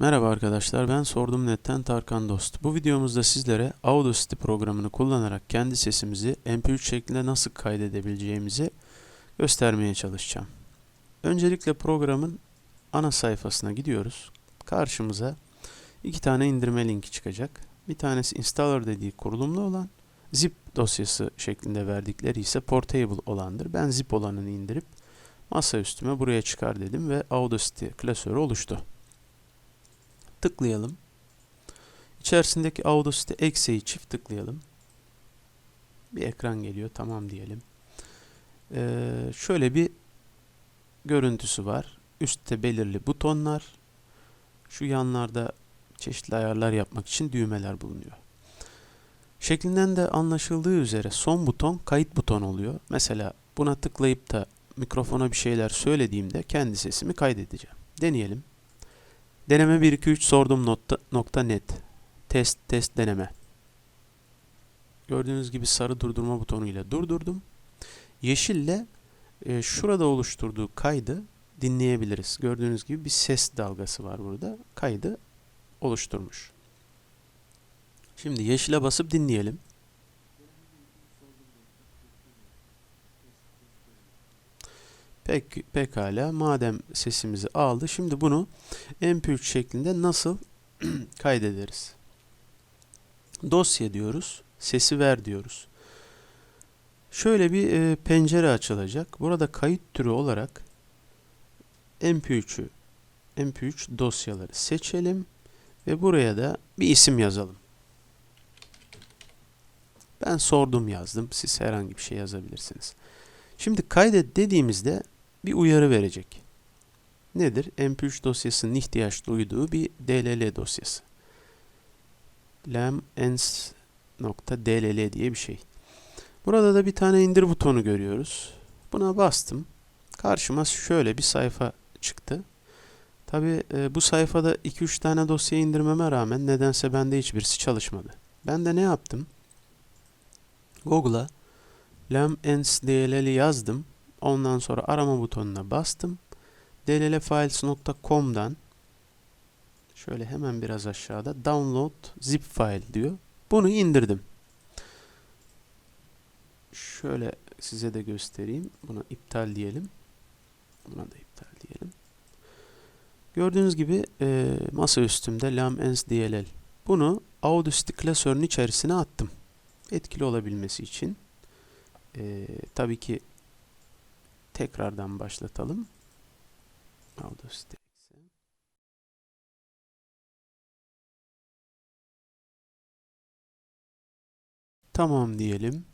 Merhaba arkadaşlar, ben Sordum Net'ten Tarkan Dost. Bu videomuzda sizlere Audacity programını kullanarak kendi sesimizi MP3 şeklinde nasıl kaydedebileceğimizi göstermeye çalışacağım. Öncelikle programın ana sayfasına gidiyoruz. Karşımıza iki tane indirme linki çıkacak. Bir tanesi installer dediği kurulumlu olan, zip dosyası şeklinde verdikleri ise portable olandır. Ben zip olanını indirip masa üstüme buraya çıkar dedim ve Audacity klasörü oluştu. Tıklayalım. İçerisindeki Audacity Exe'yi çift tıklayalım. Bir ekran geliyor. Tamam diyelim. Ee, şöyle bir görüntüsü var. Üstte belirli butonlar. Şu yanlarda çeşitli ayarlar yapmak için düğmeler bulunuyor. Şeklinden de anlaşıldığı üzere son buton kayıt butonu oluyor. Mesela buna tıklayıp da mikrofona bir şeyler söylediğimde kendi sesimi kaydedeceğim. Deneyelim. Deneme 1 2 3 sordum nokta, nokta net. Test test deneme. Gördüğünüz gibi sarı durdurma butonuyla durdurdum. Yeşille e, şurada oluşturduğu kaydı dinleyebiliriz. Gördüğünüz gibi bir ses dalgası var burada. Kaydı oluşturmuş. Şimdi yeşile basıp dinleyelim. Pek, pekala madem sesimizi aldı şimdi bunu mp3 şeklinde nasıl kaydederiz? Dosya diyoruz, sesi ver diyoruz. Şöyle bir e, pencere açılacak. Burada kayıt türü olarak mp3'ü mp3 dosyaları seçelim ve buraya da bir isim yazalım. Ben sordum yazdım. Siz herhangi bir şey yazabilirsiniz. Şimdi kaydet dediğimizde bir uyarı verecek. Nedir? MP3 dosyasının ihtiyaç duyduğu bir DLL dosyası. lamens.dll diye bir şey. Burada da bir tane indir butonu görüyoruz. Buna bastım. Karşıma şöyle bir sayfa çıktı. Tabi e, bu sayfada 2-3 tane dosya indirmeme rağmen nedense bende hiçbirisi çalışmadı. Ben de ne yaptım? Google'a lamensdll'i yazdım. Ondan sonra arama butonuna bastım. dllfiles.com'dan şöyle hemen biraz aşağıda download zip file diyor. Bunu indirdim. Şöyle size de göstereyim. Buna iptal diyelim. Buna da iptal diyelim. Gördüğünüz gibi e, masa üstümde lamensdll. Bunu Audacity klasörünün içerisine attım. Etkili olabilmesi için. E, tabii ki tekrardan başlatalım. Audacity. Tamam diyelim.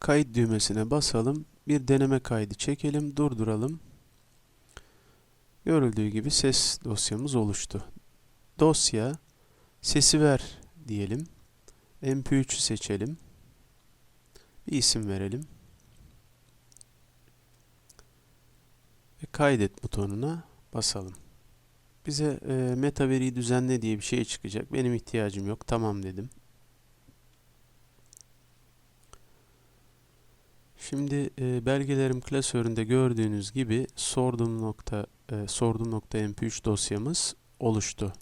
Kayıt düğmesine basalım. Bir deneme kaydı çekelim, durduralım. Görüldüğü gibi ses dosyamız oluştu. Dosya sesi ver diyelim. MP3'ü seçelim. Bir isim verelim. Kaydet butonuna basalım. Bize e, meta veriyi düzenle diye bir şey çıkacak. Benim ihtiyacım yok. Tamam dedim. Şimdi e, belgelerim klasöründe gördüğünüz gibi sordum nokta e, sordum nokta mp3 dosyamız oluştu.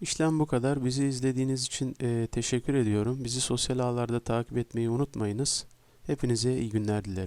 İşlem bu kadar. Bizi izlediğiniz için e, teşekkür ediyorum. Bizi sosyal ağlarda takip etmeyi unutmayınız. Hepinize iyi günler dilerim.